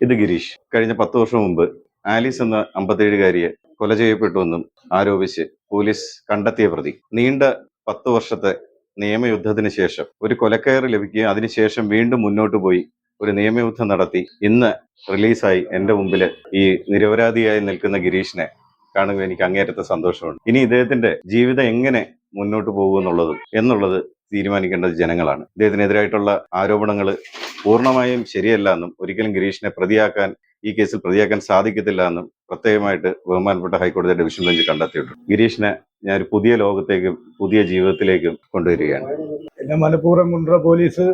ഇത് ഗിരീഷ്. കഴിഞ്ഞ പത്ത് വർഷം മുമ്പ് ആലീസ് എന്ന അമ്പത്തേഴുകാരിയെ കൊല ചെയ്യപ്പെട്ടുവെന്നും ആരോപിച്ച് പോലീസ് കണ്ടെത്തിയ പ്രതി. നീണ്ട പത്ത് വർഷത്തെ നിയമയുദ്ധത്തിന് ശേഷം ഒരു കൊലക്കയറ് ലഭിക്കുകയും അതിനുശേഷം വീണ്ടും മുന്നോട്ട് പോയി ഒരു നിയമയുദ്ധം നടത്തി. ഇന്ന് റിലീസായി എന്റെ മുമ്പിൽ ഈ നിരപരാധിയായി നിൽക്കുന്ന ഗിരീഷിനെ കാണുമ്പോൾ എനിക്ക് അങ്ങേറ്റത്തെ സന്തോഷമുണ്ട്. ഇനി ഇദ്ദേഹത്തിന്റെ ജീവിതം എങ്ങനെ മുന്നോട്ട് പോകുമെന്നുള്ളതും എന്നുള്ളത് തീരുമാനിക്കേണ്ടത് ജനങ്ങളാണ്. ഇദ്ദേഹത്തിനെതിരായിട്ടുള്ള ആരോപണങ്ങൾ പൂർണമായും ശരിയല്ല എന്നും ഒരിക്കലും ഗിരീഷിനെ പ്രതിയാക്കാൻ ഈ കേസിൽ പ്രതിയാക്കാൻ സാധിക്കത്തില്ല എന്നും പ്രത്യേകമായിട്ട് ബഹുമാനപ്പെട്ട ഹൈക്കോടതി ഡിവിഷൻ ബെഞ്ച് കണ്ടെത്തിയിട്ടുണ്ട്. ഗിരീഷിനെ ഞാൻ ഒരു പുതിയ ലോകത്തേക്കും പുതിയ ജീവിതത്തിലേക്കും കൊണ്ടുവരികയാണ്. എന്നെ മലപ്പുറം മുൻട്ര പോലീസ്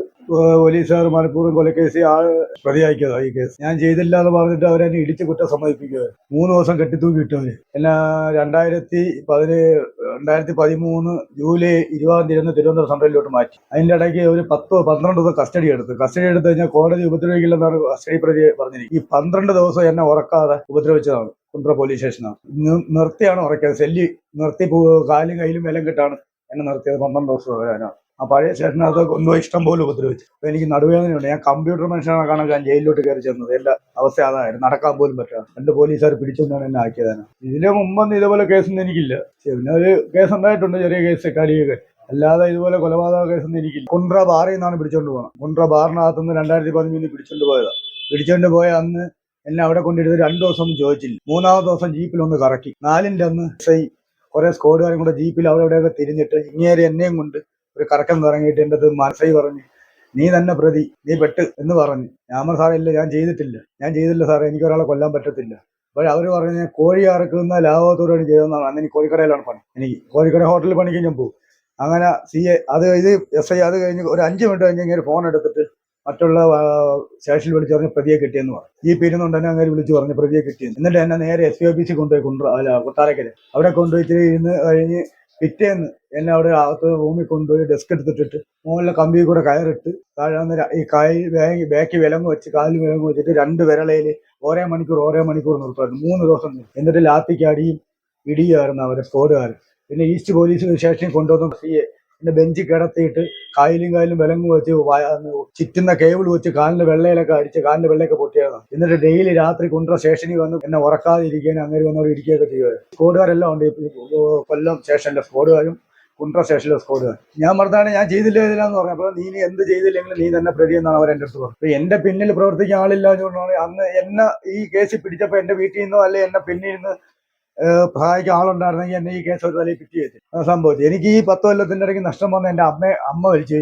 പോലീസുകാർ മലപ്പുറം കൊലക്കേസ് ആ പ്രതിയാക്കിയതാ ഈ കേസ്. ഞാൻ ചെയ്തില്ല എന്ന് പറഞ്ഞിട്ട് അവരെ ഇടിച്ച് കുറ്റം സമ്മതിപ്പിക്കുക മൂന്ന് ദിവസം കെട്ടിത്തൂക്കി ഇട്ടവര് പിന്നെ രണ്ടായിരത്തി പതിനേ രണ്ടായിരത്തി പതിമൂന്ന് ജൂലൈ ഇരുപതാം തീയതി തിരുവനന്തപുരം സെൻട്രലിലോട്ട് മാറ്റി. അതിന്റെ ഇടയ്ക്ക് ഒരു പത്തോ പന്ത്രണ്ട് ദിവസം കസ്റ്റഡി എടുത്തു. കസ്റ്റഡി എടുത്ത് കഴിഞ്ഞാൽ കോടതി ഉപദ്രവിക്കില്ലെന്നാണ് കസ്റ്റഡി പ്രതി പറഞ്ഞിരിക്കുന്നത്. ഈ പന്ത്രണ്ട് ദിവസം എന്നെ ഉറക്കാതെ ഉപദ്രവിച്ചതാണ് കുണ്ട്ര പോലീസ് സ്റ്റേഷനാണ്. നിർത്തിയാണ് ഉറക്കിയത്. സെല്ലി നിർത്തി കാലും കയ്യിലും വിലം കിട്ടാണ് എന്നെ നിർത്തിയത് പന്ത്രണ്ട് ദിവസം വരാനാണ് ആ പഴയ സ്റ്റേഷനകത്ത് കൊണ്ടുപോയി ഇഷ്ടം പോലെ ഉപദ്രവിച്ചു. അപ്പൊ എനിക്ക് നടുവേദനയുണ്ട്. ഞാൻ കമ്പ്യൂട്ടർ മനുഷ്യനാണ് കാണാൻ ഞാൻ ജയിലിലോട്ട് കയറി ചെന്നത്. എല്ലാ അവസ്ഥ അതായിരുന്നു. നടക്കാൻ പോലും പറ്റാതെ. രണ്ട് പോലീസുകാർ പിടിച്ചുകൊണ്ടാണ് എന്നെ ആക്കിയതാണ് ഇതിന് മുമ്പൊന്നും ഇതുപോലെ കേസൊന്നും എനിക്കില്ല. പിന്നെ ഒരു കേസ് ഉണ്ടായിട്ടുണ്ട് ചെറിയ കേസ് കളിയൊക്കെ അല്ലാതെ ഇതുപോലെ കൊലപാതക കേസൊന്നും എനിക്കില്ല. കുണ്ട്ര ബാറിൽ നിന്നാണ് പിടിച്ചോണ്ട് പോകണം കുണ്ട്ര ബാറിനകത്തുനിന്ന് രണ്ടായിരത്തി പതിമൂന്നിൽ പിടിച്ചോണ്ട് പോയതാ. പിടിച്ചോണ്ട് പോയ അന്ന് എന്നെ അവിടെ കൊണ്ടിരുന്ന് രണ്ടു ദിവസം ചോദിച്ചില്ല. മൂന്നാമത്തെ ദിവസം ജീപ്പിൽ ഒന്ന് കറക്കി. നാലിന്റെ അന്ന് എസ് ഐ കുറെ സ്കോഡുകാരും കൂടെ ജീപ്പിൽ അവിടെ ഇവിടെയൊക്കെ തിരിഞ്ഞിട്ട് ഇങ്ങേരെ എന്നെയും കൊണ്ട് ഒരു കറക്കം തുടങ്ങിയിട്ട് എന്റെ അടുത്ത് മനസ്സായി പറഞ്ഞു നീ തന്നെ പ്രതി നീ പെട്ട് എന്ന് പറഞ്ഞു. ഞാൻ സാറേ ഇല്ല ഞാൻ ചെയ്തിട്ടില്ല. ഞാൻ ചെയ്തില്ല സാറേ എനിക്ക് ഒരാളെ കൊല്ലാൻ പറ്റത്തില്ല. അപ്പോൾ അവർ പറഞ്ഞു കോഴി അറക്കുന്ന ലാഭത്തോടുകൂടി ചെയ്തെന്നാണ് അന്ന് എനിക്ക് കോഴിക്കടയിലാണ് പണി. എനിക്ക് കോഴിക്കട ഹോട്ടലിൽ പണിക്ക് ഞാൻ പോകും. അങ്ങനെ സി എ അത് ഇത് എസ് ഐ അത് കഴിഞ്ഞ് ഒരു അഞ്ച് മിനിറ്റ് കഴിഞ്ഞ് ഇങ്ങനെ ഫോൺ എടുത്തിട്ട് മറ്റുള്ള സ്റ്റേഷനിൽ വിളിച്ച് പറഞ്ഞ് പ്രതിയെ കിട്ടിയെന്ന് പറഞ്ഞു. ഈ പേരുന്നുണ്ട് തന്നെ അങ്ങനെ വിളിച്ച് പറഞ്ഞു പ്രതിയെ കിട്ടിയെന്ന്. എന്നിട്ട് എന്നെ നേരെ എസ് പി ഓഫീസിൽ കൊണ്ടുപോയി കൊണ്ടു അല്ല കൊട്ടാരക്കര. അവിടെ കൊണ്ടുപോയിട്ട് ഇരുന്ന് കഴിഞ്ഞ് പിറ്റേന്ന് എന്നെ അവിടെ അകത്ത് റൂമിൽ കൊണ്ടുപോയി ഡെസ്ക് എടുത്തിട്ടിട്ട് മുകളിലെ കമ്പി കൂടെ കയറിട്ട് താഴെ ഈ കൈ ബാക്കി വിലങ്ങ് വെച്ച് കാലിൽ വിലങ്ങ് വെച്ചിട്ട് രണ്ട് വിരളയിൽ ഓരോ മണിക്കൂർ ഓരോ മണിക്കൂർ നിർത്തുമായിരുന്നു. മൂന്ന് ദിവസം എന്നിട്ട് ലാത്തിക്ക് അടിയും ഇടിയുമായിരുന്നു അവരെ സ്കോഡുകാർ പിന്നെ ഈസ്റ്റ് പോലീസ് സ്റ്റേഷനിൽ കൊണ്ടുവന്ന സി എ പിന്നെ ബെഞ്ചിൽ കിടത്തിയിട്ട് കായലും കായലും വിലങ്ങ് വെച്ച് ചുറ്റുന്ന കേബിൾ വെച്ച് കാലിന്റെ വെള്ളയിലൊക്കെ അടിച്ച് കാലിന്റെ വെള്ളയൊക്കെ പൊട്ടിയതാണ് എന്നിട്ട് ഡെയിലി രാത്രി കുണ്ട്ര സ്റ്റേഷനിൽ വന്ന് എന്നെ ഉറക്കാതെ ഇരിക്കാൻ അങ്ങനെ വന്നവർ ഇരിക്കുകയൊക്കെ ചെയ്യുക സ്കോഡുകാരെല്ലാം ഉണ്ട്. കൊല്ലം സ്റ്റേഷനിലെ സ്കോഡുകാരും കുണ്ട്ര സ്റ്റേഷനിലെ സ്കോഡുകാർ ഞാൻ പറഞ്ഞാണ് ഞാൻ ചെയ്തില്ല ഇതിലാന്ന് പറഞ്ഞു അപ്പോൾ നീ എന്ത് ചെയ്തില്ലെങ്കിലും നീ തന്നെ പ്രതി എന്നാണ് അവർ എന്റെ അടുത്ത് പറഞ്ഞത്. അപ്പൊ എന്റെ പിന്നിൽ പ്രവർത്തിക്കാൻ ആളില്ലാഞ്ഞുകൊണ്ടാണ് അന്ന് എന്നെ ഈ കേസിൽ പിടിച്ചപ്പോൾ എന്റെ വീട്ടിൽ നിന്നോ അല്ലെ എന്നെ പിന്നിൽ നിന്ന് സഹായിക്കാൻ ആളുണ്ടായിരുന്നെങ്കിൽ എന്നെ ഈ കേസ് ഒരു തലയിൽ പിറ്റി വെച്ചു സംഭവിച്ചു എനിക്ക് ഈ പത്ത് കൊല്ലത്തിന്റെ ഇടയ്ക്ക് നഷ്ടം വന്ന എന്റെ അമ്മ അമ്മ മരിച്ചു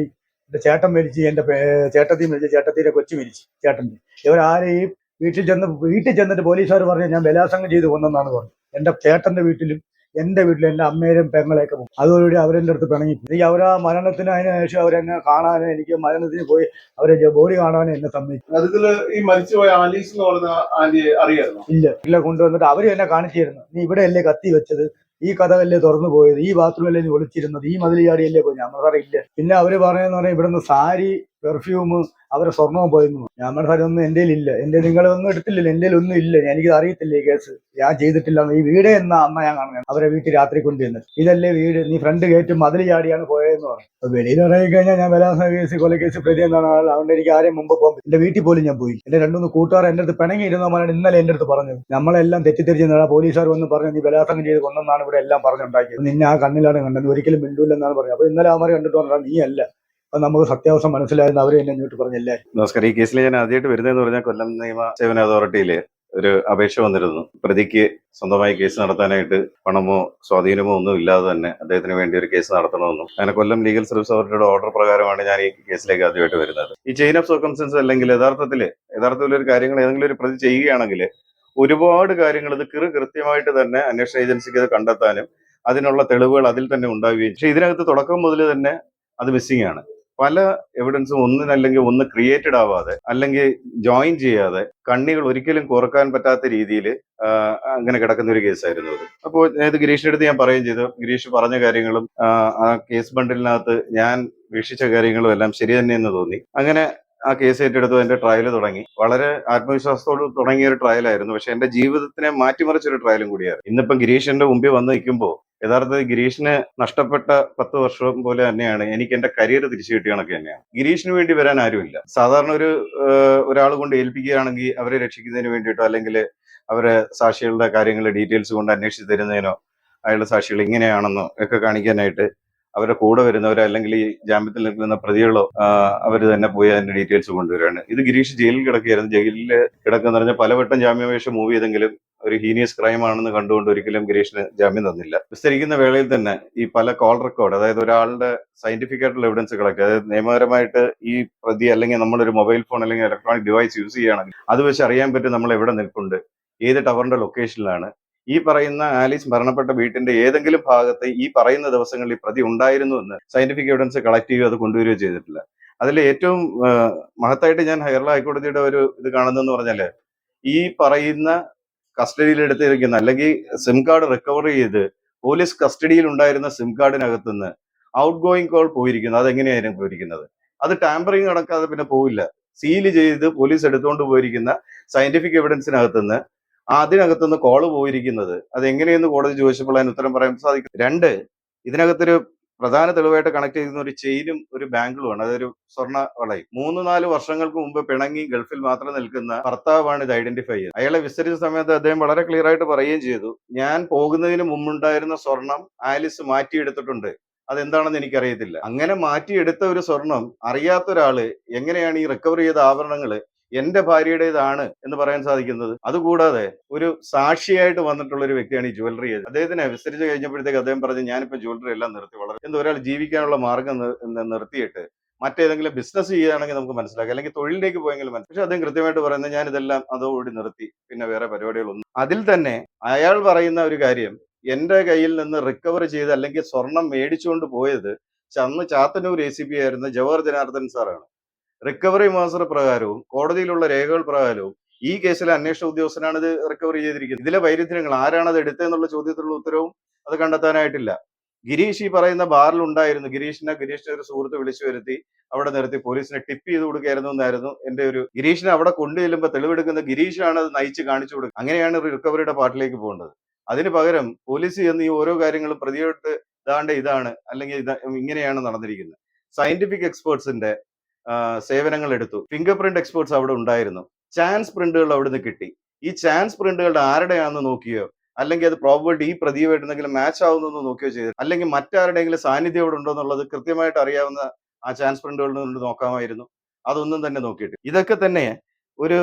എന്റെ ചേട്ടൻ മരിച്ചു എന്റെ പേ- ചേട്ടത്തി മരിച്ചു ചേട്ടത്തിന്റെ കൊച്ചു മരിച്ചു ചേട്ടന്റെ. ഇവരാരെയും വീട്ടിൽ ചെന്ന് വീട്ടിൽ ചെന്നിട്ട് പോലീസുകാർ പറഞ്ഞു ഞാൻ ബലാത്സംഗം ചെയ്ത് കൊന്നെന്നാണ് പറഞ്ഞത്. എന്റെ ചേട്ടന്റെ വീട്ടിലും എന്റെ വീട്ടിൽ എന്റെ അമ്മയിലും പെങ്ങളെയൊക്കെ പോകും. അതോടുകൂടി അവരെന്റെ അടുത്ത് പിണങ്ങി. എനിക്ക് അവർ ആ മരണത്തിന് അതിന് ശേഷം അവരെന്നെ കാണാനും എനിക്ക് മരണത്തിന് പോയി അവരെ ബോഡി കാണാനും എന്നെ സമ്മതിച്ചു. അതിൽ ഈ മരിച്ചുപോയ ആലീസ് എന്ന് പറയുന്ന ആന്റിയെ അറിയായിരുന്നു? ഇല്ല. ഇല്ല കൊണ്ടുവന്നിട്ട് അവർ എന്നെ കാണിച്ചിരുന്നു. നീ ഇവിടെയല്ലേ കത്തി വെച്ചത്? ഈ കഥകല്ലേ തുറന്നു പോയത്? ഈ ബാത്റൂമല്ലേ നീ ഒളിച്ചിരുന്നത്? ഈ മതിലിയാടിയല്ലേ പോയി ഞാൻ സാറേ ഇല്ല പിന്നെ അവർ പറയുന്ന പറഞ്ഞാൽ ഇവിടുന്ന് സാരി പെർഫ്യൂം അവരെ സ്വർണവും പോയിരുന്നു. പറഞ്ഞു. ഞാൻ സാറേ ഒന്നും എന്റെ ഇല്ല എന്റെ നിങ്ങളൊന്നും എടുത്തില്ലല്ലോ എന്റെ ഒന്നും ഇല്ല. എനിക്ക് അറിയത്തില്ല ഈ കേസ്. ഞാൻ ചെയ്തിട്ടില്ല. ഈ വീട് എന്ന അമ്മ ഞാൻ കാണുന്നത്? അവരെ വീട്ടിൽ രാത്രി കൊണ്ടുവന്ന് ഇതല്ലേ വീട്. നീ ഫ്രണ്ട് ഗേറ്റ് മതിൽ ചാടിയാണ് പോയതെന്ന് പറഞ്ഞു. വെളിയിൽ ഇറങ്ങി കഴിഞ്ഞാൽ ഞാൻ ബലാത്സംഗ കേസ് കൊല കേസ് പ്രതി എന്നാണ് അതുകൊണ്ട് എനിക്ക് ആരെയും മുമ്പ് പോകാൻ എന്റെ വീട്ടിൽ പോലും ഞാൻ പോയി. എന്റെ രണ്ടുമൂന്ന് കൂട്ടുകാർ എന്റെ അടുത്ത് പിണങ്ങി ഇരുന്നവരാണ് ഇന്നലെ എന്റെ അടുത്ത് പറഞ്ഞത്. നമ്മളെല്ലാം തെറ്റിദ്ധരിച്ച് പോലീസുകാർ വന്ന് പറഞ്ഞു നീ ബലാത്സംഗം ചെയ്ത് കൊന്നാണ് ഇവിടെ എല്ലാം പറഞ്ഞുണ്ടാക്കിയത്. നിന്നെ ആ കണ്ണിലാണ് കണ്ടത്. ഒരിക്കലും മിണ്ടൂല്ലെന്നാണ് പറഞ്ഞത്. അപ്പൊ ഇന്നലെ അവന്മാർ കണ്ടിട്ട് പറഞ്ഞാൽ നീ അല്ല അപ്പൊ നമുക്ക് സത്യാവസ്ഥ മനസ്സിലായിരുന്നു അവരെ എന്നെ ഇങ്ങോട്ട് പറഞ്ഞില്ലേ നമസ്കാരം. ഈ കേസിൽ ഞാൻ ആദ്യമായിട്ട് വരുന്നതെന്ന് പറഞ്ഞാൽ കൊല്ലം നിയമ സേവന അതോറിറ്റിയിൽ ഒരു അപേക്ഷ വന്നിരുന്നു. പ്രതിക്ക് സ്വന്തമായി കേസ് നടത്താനായിട്ട് പണമോ സ്വാധീനമോ ഒന്നും ഇല്ലാതെ തന്നെ അദ്ദേഹത്തിന് വേണ്ടി ഒരു കേസ് നടത്തണമെന്നും അങ്ങനെ കൊല്ലം ലീഗൽ സർവീസ് അതോറിറ്റിയുടെ ഓർഡർ പ്രകാരമാണ് ഞാൻ ഈ കേസിലേക്ക് ആദ്യമായിട്ട് വരുന്നത്. ഈ ചെയിൻ ഓഫ് സർക്കംസ്റ്റൻസ് അല്ലെങ്കിൽ യഥാർത്ഥത്തിൽ യഥാർത്ഥത്തിൽ ഒരു കാര്യങ്ങൾ ഏതെങ്കിലും ഒരു പ്രതി ചെയ്യുകയാണെങ്കിൽ ഒരുപാട് കാര്യങ്ങൾ ഇത് കൃ കൃത്യമായിട്ട് തന്നെ അന്വേഷണ ഏജൻസിക്ക് ഇത് കണ്ടെത്താനും അതിനുള്ള തെളിവുകൾ അതിൽ തന്നെ ഉണ്ടാവുകയും പക്ഷേ ഇതിനകത്ത് തുടക്കം മുതൽ തന്നെ അത് മിസ്സിംഗ് ആണ്. പല എവിഡൻസും ഒന്നിനല്ലെങ്കിൽ ഒന്ന് ക്രിയേറ്റഡ് ആവാതെ അല്ലെങ്കിൽ ജോയിൻ ചെയ്യാതെ കണ്ണികൾ ഒരിക്കലും കുറയ്ക്കാൻ പറ്റാത്ത രീതിയിൽ അങ്ങനെ കിടക്കുന്ന ഒരു കേസായിരുന്നു അത്. അപ്പോൾ ഇത് ഗിരീഷിന്റെ അടുത്ത് ഞാൻ പറയുകയും ചെയ്തു. ഗിരീഷ് പറഞ്ഞ കാര്യങ്ങളും ആ, കേസ് ബണ്ടിലിനകത്ത് ഞാൻ വീക്ഷിച്ച കാര്യങ്ങളും എല്ലാം ശരി തന്നെയെന്ന് തോന്നി. അങ്ങനെ ആ കേസ് ഏറ്റെടുത്തു എന്റെ ട്രയൽ തുടങ്ങി. വളരെ ആത്മവിശ്വാസത്തോട് തുടങ്ങിയ ഒരു ട്രയലായിരുന്നു പക്ഷെ എന്റെ ജീവിതത്തിനെ മാറ്റിമറിച്ച ഒരു ട്രയലും കൂടിയായിരുന്നു. ഇന്നിപ്പം ഗിരീഷിന്റെ മുമ്പിൽ വന്ന് നിൽക്കുമ്പോൾ യഥാർത്ഥത്തിൽ ഗിരീഷിന് നഷ്ടപ്പെട്ട പത്ത് വർഷം പോലെ തന്നെയാണ് എനിക്ക് എന്റെ കരിയർ തിരിച്ചു കിട്ടിയ കണക്ക് തന്നെയാണ്. ഗിരീഷിന് വേണ്ടി വരാൻ ആരുമില്ല. സാധാരണ ഒരു ഒരാൾ കൊണ്ട് ഏൽപ്പിക്കുകയാണെങ്കിൽ അവരെ രക്ഷിക്കുന്നതിന് വേണ്ടിയിട്ടോ അല്ലെങ്കിൽ അവരെ സാക്ഷികളുടെ കാര്യങ്ങൾ ഡീറ്റെയിൽസ് കൊണ്ട് അന്വേഷിച്ച് തരുന്നതിനോ അയാളുടെ സാക്ഷികൾ ഇങ്ങനെയാണെന്നോ ഒക്കെ കാണിക്കാനായിട്ട് അവരുടെ കൂടെ വരുന്നവരോ അല്ലെങ്കിൽ ഈ ജാമ്യത്തിൽ നിൽക്കുന്ന പ്രതികളോ അവർ തന്നെ പോയി അതിന്റെ ഡീറ്റെയിൽസ് കൊണ്ടുവരികയാണ് ഇത് ഗിരീഷ് ജയിലിൽ കിടക്കുകയായിരുന്നു. ജയിലിൽ കിടക്കുന്ന പറഞ്ഞാൽ പലവട്ടം ജാമ്യാപേക്ഷ മൂവ് ചെയ്തെങ്കിലും ഒരു ഹീനിയസ് ക്രൈം ആണെന്ന് കണ്ടുകൊണ്ട് ഒരിക്കലും ഗിരീഷിന് ജാമ്യം തന്നില്ല. വിസ്തരിക്കുന്ന വേളയിൽ തന്നെ ഈ പല കോൾ റെക്കോർഡ് അതായത് ഒരാളുടെ സയന്റിഫിക് ആയിട്ടുള്ള എവിഡൻസ് കളക്ട് അതായത് നിയമപരമായിട്ട് ഈ പ്രതി അല്ലെങ്കിൽ നമ്മളൊരു മൊബൈൽ ഫോൺ അല്ലെങ്കിൽ ഇലക്ട്രോണിക് ഡിവൈസ് യൂസ് ചെയ്യുകയാണെങ്കിൽ അത് വെച്ച് അറിയാൻ പറ്റും നമ്മൾ എവിടെ നിൽപ്പുണ്ട് ഏത് ടവറിന്റെ ലൊക്കേഷനിലാണ് ഈ പറയുന്ന ആലീസ് മരണപ്പെട്ട വീട്ടിന്റെ ഏതെങ്കിലും ഭാഗത്ത് ഈ പറയുന്ന ദിവസങ്ങളിൽ പ്രതി ഉണ്ടായിരുന്നു എന്ന് സയന്റിഫിക് എവിഡൻസ് കളക്ട് ചെയ്യുകയോ അത് കൊണ്ടുവരികയോ ചെയ്തിട്ടില്ല. അതിൽ ഏറ്റവും മഹത്തായിട്ട് ഞാൻ കേരള ഹൈക്കോടതിയുടെ ഒരു ഇത് കാണുന്നതെന്ന് പറഞ്ഞാൽ ഈ പറയുന്ന കസ്റ്റഡിയിൽ എടുത്തിരിക്കുന്ന അല്ലെങ്കിൽ സിം കാർഡ് റിക്കവർ ചെയ്ത് പോലീസ് കസ്റ്റഡിയിൽ ഉണ്ടായിരുന്ന സിം കാർഡിനകത്തുനിന്ന് ഔട്ട് ഗോയിങ് കോൾ പോയിരിക്കുന്നത് അതെങ്ങനെയായിരുന്നു പോയിരിക്കുന്നത്? അത് ടാമ്പറിങ് നടക്കാതെ പിന്നെ പോവില്ല. സീൽ ചെയ്ത് പോലീസ് എടുത്തുകൊണ്ട് പോയിരിക്കുന്ന സയന്റിഫിക് എവിഡൻസിനകത്തുനിന്ന് അതിനകത്തുനിന്ന് കോൾ പോയിരിക്കുന്നത്. അത് എങ്ങനെയെന്ന് കോടതി ചോദിച്ചപ്പോൾ അതിന് ഉത്തരം പറയാൻ സാധിക്കും. രണ്ട് ഇതിനകത്തൊരു പ്രധാന തെളിവായിട്ട് കണക്ട് ചെയ്യുന്ന ഒരു ചെയിനും ഒരു ബാങ്കിളുമാണ് അതൊരു സ്വർണ വളയും. മൂന്ന് നാല് വർഷങ്ങൾക്ക് മുമ്പ് പിണങ്ങി ഗൾഫിൽ മാത്രം നിൽക്കുന്ന ഭർത്താവാണ് ഇത് ഐഡന്റിഫൈ ചെയ്തത്. അയാളെ വിസ്തരിച്ച സമയത്ത് അദ്ദേഹം വളരെ ക്ലിയർ ആയിട്ട് പറയുകയും ചെയ്തു. ഞാൻ പോകുന്നതിന് മുമ്പുണ്ടായിരുന്ന സ്വർണം ആലിസ് മാറ്റിയെടുത്തിട്ടുണ്ട്. അതെന്താണെന്ന് എനിക്കറിയത്തില്ല. അങ്ങനെ മാറ്റിയെടുത്ത ഒരു സ്വർണം അറിയാത്ത ഒരാൾ എങ്ങനെയാണ് ഈ റിക്കവർ ചെയ്ത ആഭരണങ്ങൾ എന്റെ ഭാര്യയുടേതാണ് എന്ന് പറയാൻ സാധിക്കുന്നത്. അതുകൂടാതെ ഒരു സാക്ഷിയായിട്ട് വന്നിട്ടുള്ള ഒരു വ്യക്തിയാണ് ഈ ജ്വല്ലറി അദ്ദേഹത്തിനെ വിസ്തരിച്ച് കഴിഞ്ഞപ്പോഴത്തേക്ക് അദ്ദേഹം പറഞ്ഞു ഞാനിപ്പോ ജ്വല്ലറി എല്ലാം നിർത്തി വളരെ എന്ത് ഒരാൾ ജീവിക്കാനുള്ള മാർഗം നിർത്തിയിട്ട് മറ്റേതെങ്കിലും ബിസിനസ് ചെയ്യുകയാണെങ്കിൽ നമുക്ക് മനസ്സിലാക്കാം. അല്ലെങ്കിൽ തൊഴിലിലേക്ക് പോയെങ്കിലും മനസ്സിലാക്കാം. പക്ഷെ അദ്ദേഹം കൃത്യമായിട്ട് പറയുന്നത് ഞാൻ ഇതെല്ലാം അതോടി നിർത്തി പിന്നെ വേറെ പരിപാടികളൊന്നും അതിൽ തന്നെ അയാൾ പറയുന്ന ഒരു കാര്യം എന്റെ കയ്യിൽ നിന്ന് റിക്കവർ ചെയ്ത് അല്ലെങ്കിൽ സ്വർണം മേടിച്ചുകൊണ്ട് പോയത് അന്ന് ചാത്തന്നൂർ എ സി പി ആയിരുന്ന ജവഹർ ജനാർദ്ദൻ സാറാണ്. റിക്കവറി മാസ്റ്റർ പ്രകാരവും കോടതിയിലുള്ള രേഖകൾ പ്രകാരവും ഈ കേസിലെ അന്വേഷണ ഉദ്യോഗസ്ഥനാണ് ഇത് റിക്കവറി ചെയ്തിരിക്കുന്നത്. ഇതിലെ വൈരുദ്ധ്യങ്ങൾ ആരാണ് അത് എടുത്തതെന്നുള്ള ചോദ്യത്തിനുള്ള ഉത്തരവും അത് കണ്ടെത്താനായിട്ടില്ല. ഗിരീഷ് ഈ പറയുന്ന ബാറിൽ ഉണ്ടായിരുന്നു. ഗിരീഷിനെ ഗിരീഷിന്റെ ഒരു സുഹൃത്ത് വിളിച്ചു വരുത്തി അവിടെ നിർത്തി പോലീസിനെ ടിപ്പ് ചെയ്ത് കൊടുക്കുകയായിരുന്നു എന്നായിരുന്നു എന്റെ ഒരു ഗിരീഷിനെ അവിടെ കൊണ്ടു ചെല്ലുമ്പോൾ തെളിവെടുക്കുന്ന ഗിരീഷാണ് അത് നയിച്ച് കാണിച്ചു കൊടുക്കുക അങ്ങനെയാണ് റിക്കവറിയുടെ പാർട്ടിലേക്ക് പോകേണ്ടത്. അതിന് പകരം പോലീസ് ചെന്ന് ഈ ഓരോ കാര്യങ്ങളും പ്രതിയോട്ട് ഇതാണ്ട് ഇതാണ് അല്ലെങ്കിൽ ഇങ്ങനെയാണ് നടന്നിരിക്കുന്നത്. സയന്റിഫിക് എക്സ്പേർട്സിന്റെ സേവനങ്ങൾ എടുത്തു. ഫിംഗർ പ്രിന്റ് എക്സ്പേർട്സ് അവിടെ ഉണ്ടായിരുന്നു. ചാൻസ് പ്രിന്റുകൾ അവിടുന്ന് കിട്ടി. ഈ ചാൻസ് പ്രിന്റുകളുടെ ആരുടെയാണെന്ന് നോക്കിയോ? അല്ലെങ്കിൽ അത് പ്രോബിലിറ്റി ഈ പ്രതിയുമായിട്ട് എന്തെങ്കിലും മാച്ച് ആവുന്നെന്ന് നോക്കിയോ ചെയ്തു അല്ലെങ്കിൽ മറ്റാരുടെയെങ്കിലും സാന്നിധ്യം അവിടെ ഉണ്ടോ എന്നുള്ളത് കൃത്യമായിട്ട് അറിയാവുന്ന ആ ചാൻസ് പ്രിന്റുകളിൽ നിന്ന് നോക്കാമായിരുന്നു. അതൊന്നും തന്നെ നോക്കിയിട്ട് ഇതൊക്കെ തന്നെ ഒരു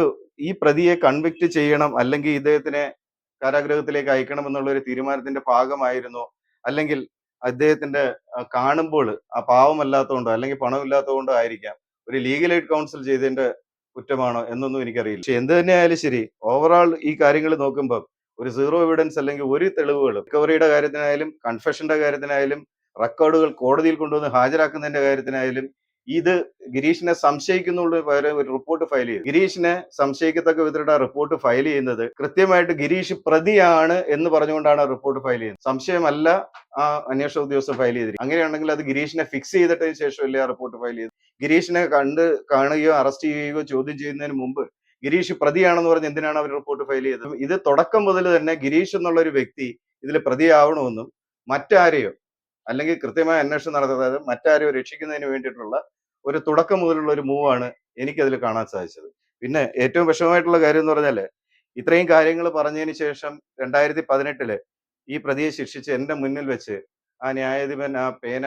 ഈ പ്രതിയെ കൺവിക്ട് ചെയ്യണം അല്ലെങ്കിൽ ഇദ്ദേഹത്തിനെ കാരാഗ്രഹത്തിലേക്ക് അയക്കണം എന്നുള്ള ഒരു തീരുമാനത്തിന്റെ ഭാഗമായിരുന്നു. അല്ലെങ്കിൽ അദ്ദേഹത്തിന്റെ കാണുമ്പോൾ ആ പാവമല്ലാത്തതുകൊണ്ടോ അല്ലെങ്കിൽ പണമില്ലാത്തതുകൊണ്ടോ ആയിരിക്കാം. ഒരു ലീഗൽ എയ്ഡ് കൗൺസിൽ ചെയ്തതിന്റെ കുറ്റമാണോ എന്നൊന്നും എനിക്കറിയില്ല. പക്ഷെ എന്ത് തന്നെയായാലും ശരി ഓവറോൾ ഈ കാര്യങ്ങൾ നോക്കുമ്പോൾ ഒരു സീറോ എവിഡൻസ് അല്ലെങ്കിൽ ഒരു തെളിവുകളും റിക്കവറിയുടെ കാര്യത്തിനായാലും കൺഫെഷന്റെ കാര്യത്തിനായാലും റെക്കോർഡുകൾ കോടതിയിൽ കൊണ്ടുവന്ന് ഹാജരാക്കുന്നതിന്റെ കാര്യത്തിനായാലും ഇത് ഗിരീഷിനെ സംശയിക്കുന്നുള്ള പകരം ഒരു റിപ്പോർട്ട് ഫയൽ ചെയ്തു. ഗിരീഷിനെ സംശയിക്കത്തക്ക വിധത്തിലുള്ള റിപ്പോർട്ട് ഫയൽ ചെയ്യുന്നത് കൃത്യമായിട്ട് ഗിരീഷ് പ്രതിയാണ് എന്ന് പറഞ്ഞുകൊണ്ടാണ് റിപ്പോർട്ട് ഫയൽ ചെയ്യുന്നത്. സംശയമല്ല ആ അന്വേഷണ ഉദ്യോഗസ്ഥൻ ഫയൽ ചെയ്തിരിക്കും അങ്ങനെയാണെങ്കിൽ അത് ഗിരീഷിനെ ഫിക്സ് ചെയ്തിട്ടതിന് ശേഷമല്ലേ ആ റിപ്പോർട്ട് ഫയൽ ചെയ്തത്? ഗിരീഷിനെ കണ്ട് കാണുകയോ അറസ്റ്റ് ചെയ്യുകയോ ചോദ്യം ചെയ്യുന്നതിന് മുമ്പ് ഗിരീഷ് പ്രതിയാണെന്ന് പറഞ്ഞ് എന്തിനാണ് അവർ റിപ്പോർട്ട് ഫയൽ ചെയ്തത്? ഇത് തുടക്കം മുതൽ തന്നെ ഗിരീഷ് എന്നുള്ള ഒരു വ്യക്തി ഇതിൽ പ്രതിയാവണമെന്നും മറ്റാരെയോ അല്ലെങ്കിൽ കൃത്യമായ അന്വേഷണം നടത്താതെ മറ്റാരെയോ രക്ഷിക്കുന്നതിന് വേണ്ടിയിട്ടുള്ള ഒരു തുടക്കം മുതലുള്ള ഒരു മൂവാണ് എനിക്കതിൽ കാണാൻ സാധിച്ചത്. പിന്നെ ഏറ്റവും വിഷമമായിട്ടുള്ള കാര്യം എന്ന് പറഞ്ഞാൽ ഇത്രയും കാര്യങ്ങൾ പറഞ്ഞതിന് ശേഷം രണ്ടായിരത്തി പതിനെട്ടിൽ ഈ പ്രതിയെ ശിക്ഷിച്ച് എന്റെ മുന്നിൽ വെച്ച് ആ ന്യായാധിപൻ ആ പേന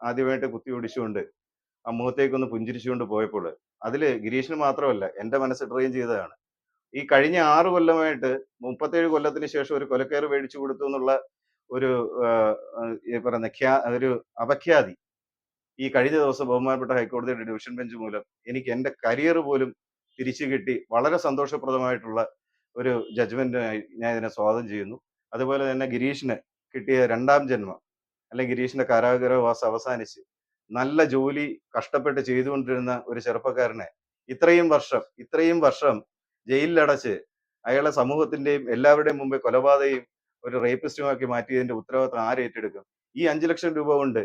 ആദ്യമായിട്ട് കുത്തി ഓടിച്ചുകൊണ്ട് ആ മുഖത്തേക്കൊന്ന് പുഞ്ചിരിച്ചുകൊണ്ട് പോയപ്പോൾ അതിൽ ഗിരീഷിന് മാത്രമല്ല എന്റെ മനസ്സ് ട്രെയിൻ ചെയ്തതാണ്. ഈ കഴിഞ്ഞ ആറ് കൊല്ലമായിട്ട് മുപ്പത്തേഴ് കൊല്ലത്തിന് ശേഷം ഒരു കൊലക്കയർ മേടിച്ചു കൊടുത്തു എന്നുള്ള ഒരു പറയുന്ന ഒരു അപഖ്യാതി ഈ കഴിഞ്ഞ ദിവസം ബഹുമാനപ്പെട്ട ഹൈക്കോടതിയുടെ ഡിവിഷൻ ബെഞ്ച് മൂലം എനിക്ക് എന്റെ കരിയർ പോലും തിരിച്ചു കിട്ടി. വളരെ സന്തോഷപ്രദമായിട്ടുള്ള ഒരു ജഡ്ജ്മെന്റിനായി ഞാൻ ഇതിനെ സ്വാഗതം ചെയ്യുന്നു. അതുപോലെ തന്നെ ഗിരീഷിന് കിട്ടിയ രണ്ടാം ജന്മം അല്ലെങ്കിൽ ഗിരീഷിന്റെ കാരാഗ്രഹവാസം അവസാനിച്ച് നല്ല ജോലി കഷ്ടപ്പെട്ട് ചെയ്തുകൊണ്ടിരുന്ന ഒരു ചെറുപ്പക്കാരനെ ഇത്രയും വർഷം ഇത്രയും വർഷം ജയിലിലടച്ച് അയാളെ സമൂഹത്തിന്റെയും എല്ലാവരുടെയും മുമ്പേ കൊലപാതകയും ഒരു റേപ്പിസ്റ്റുമാക്കി മാറ്റിയതിന്റെ ഉത്തരവാദിത്വം ആരേറ്റെടുക്കും ഈ അഞ്ചു ലക്ഷം രൂപ കൊണ്ട്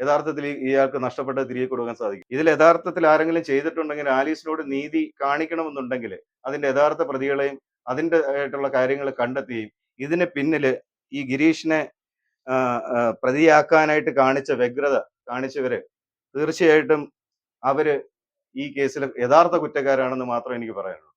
യഥാർത്ഥത്തിൽ ഇയാൾക്ക് നഷ്ടപ്പെട്ട തിരികെ കൊടുക്കാൻ സാധിക്കും. ഇതിൽ യഥാർത്ഥത്തിൽ ആരെങ്കിലും ചെയ്തിട്ടുണ്ടെങ്കിൽ ആലീസിനോട് നീതി കാണിക്കണമെന്നുണ്ടെങ്കിൽ അതിന്റെ യഥാർത്ഥ പ്രതികളെയും അതിന്റെ ആയിട്ടുള്ള കാര്യങ്ങൾ കണ്ടെത്തുകയും ഇതിന് പിന്നിൽ ഈ ഗിരീഷിനെ പ്രതിയാക്കാനായിട്ട് കാണിച്ച വ്യഗ്രത കാണിച്ചവര് തീർച്ചയായിട്ടും അവർ ഈ കേസിൽ യഥാർത്ഥ കുറ്റക്കാരാണെന്ന് മാത്രമേ എനിക്ക് പറയാനുള്ളൂ.